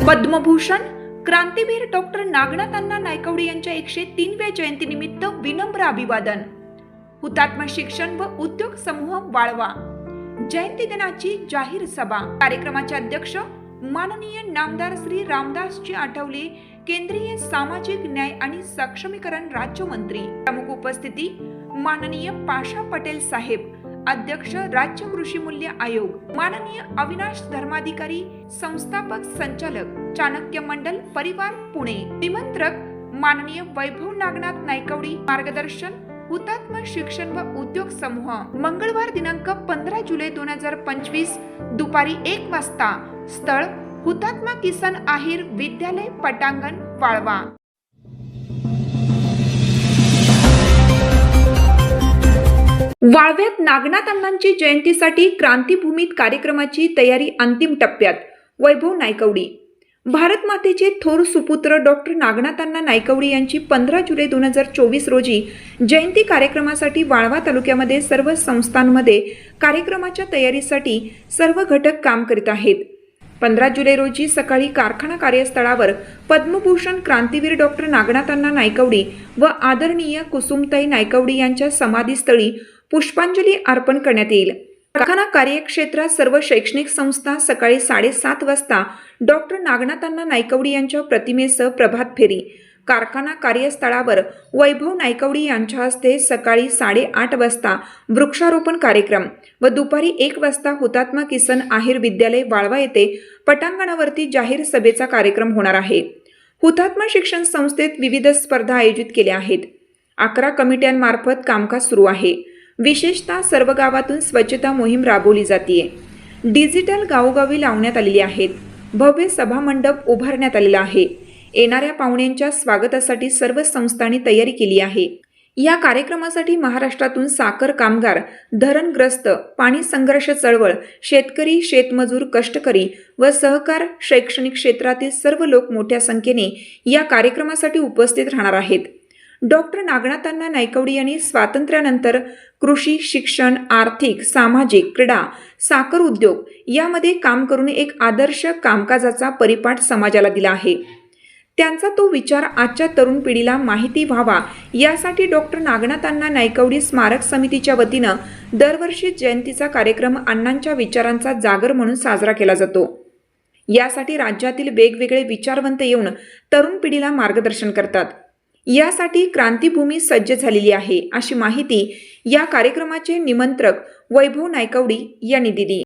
पद्मभूषण क्रांतीवीर डॉक्टर नागनाथ अण्णा नायकवडे यांच्या एकशे तीनव्या जयंतीनिमित्त विनम्र अभिवादन. हुतात्मा शिक्षण व उद्योग समूह वाळवा. जयंती दिनाची जाहीर सभा. कार्यक्रमाचे अध्यक्ष माननीय नामदार श्री रामदासजी आठवले केंद्रीय सामाजिक न्याय आणि सक्षमीकरण राज्यमंत्री. प्रमुख उपस्थिती माननीय पाशा पटेल साहेब. अध्यक्ष राज्य कृषी मूल्य आयोग माननीय अविनाश धर्माधिकारी संस्थापक संचालक चाणक्य मंडल परिवार पुणे निमंत्रक माननीय वैभव नागनाथ नायकवडी मार्गदर्शन हुतात्मा शिक्षण व उद्योग समूह मंगळवार दिनांक पंधरा जुलै दोन हजार पंचवीस दुपारी एक वाजता स्थळ हुतात्मा किसन आहिर विद्यालय पटांगण वाळवा. वाळव्यात नागनाथ अण्णांची जयंतीसाठी क्रांतीभूमीत कार्यक्रमाची तयारी अंतिम टप्प्यात. वैभव नायकवडी. भारत मातेचे थोर सुपुत्र डॉक्टर नागनाथांना नायकवडी यांची पंधरा जुलै दोन हजार चोवीस रोजी जयंती कार्यक्रमासाठी वाळवा तालुक्यामध्ये सर्व संस्थांमध्ये कार्यक्रमाच्या तयारीसाठी सर्व घटक काम करीत आहेत. पंधरा जुलै रोजी सकाळी कारखाना कार्यस्थळावर पद्मभूषण क्रांतीवीर डॉक्टर नागनाथांना नायकवडी व आदरणीय कुसुमताई नायकवडी यांच्या समाधीस्थळी पुष्पांजली अर्पण करण्यात येईल. कारखाना कार्यक्षेत्रात सर्व शैक्षणिक संस्था सकाळी साडेसात वाजता डॉक्टर नागनाथांना नायकवडी यांच्या प्रतिमेसह प्रभात फेरी. कारखाना कार्यस्थळावर वैभव नायकवडी यांच्या हस्ते सकाळी साडेआठ वाजता वृक्षारोपण कार्यक्रम व दुपारी एक वाजता हुतात्मा किसन आहिर विद्यालय वाळवा येथे पटांगणावरती जाहीर सभेचा कार्यक्रम होणार आहे. हुतात्मा शिक्षण संस्थेत विविध स्पर्धा आयोजित केल्या आहेत. अकरा कमिट्यांमार्फत कामकाज सुरू आहे. विशेषतः सर्व गावातून स्वच्छता मोहीम राबवली जाते डिजिटल गावोगावी लावण्यात आलेली आहेत. भव्य सभामंडप उभारण्यात आलेला आहे. येणाऱ्या पाहुण्यांच्या स्वागतासाठी सर्व संस्थांनी तयारी केली आहे. या कार्यक्रमासाठी महाराष्ट्रातून साखर कामगार धरणग्रस्त पाणी संघर्ष चळवळ शेतकरी शेतमजूर कष्टकरी व सहकार शैक्षणिक क्षेत्रातील सर्व लोक मोठ्या संख्येने या कार्यक्रमासाठी उपस्थित राहणार आहेत. डॉक्टर नागनाथांना नायकवडी यांनी स्वातंत्र्यानंतर कृषी शिक्षण आर्थिक सामाजिक क्रीडा साखर उद्योग यामध्ये काम करून एक आदर्श कामकाजाचा परिपाठ समाजाला दिला आहे. त्यांचा तो विचार आजच्या तरुण पिढीला माहिती व्हावा. यासाठी डॉक्टर नागनाथांना नायकवडी स्मारक समितीच्या वतीनं दरवर्षी जयंतीचा कार्यक्रम अण्णांच्या विचारांचा जागर म्हणून साजरा केला जातो. यासाठी राज्यातील वेगवेगळे विचारवंत येऊन तरुण पिढीला मार्गदर्शन करतात. यासाठी क्रांतीभूमी सज्ज झालेली आहे अशी माहिती या कार्यक्रमाचे निमंत्रक वैभव नायकवडी यांनी दिली.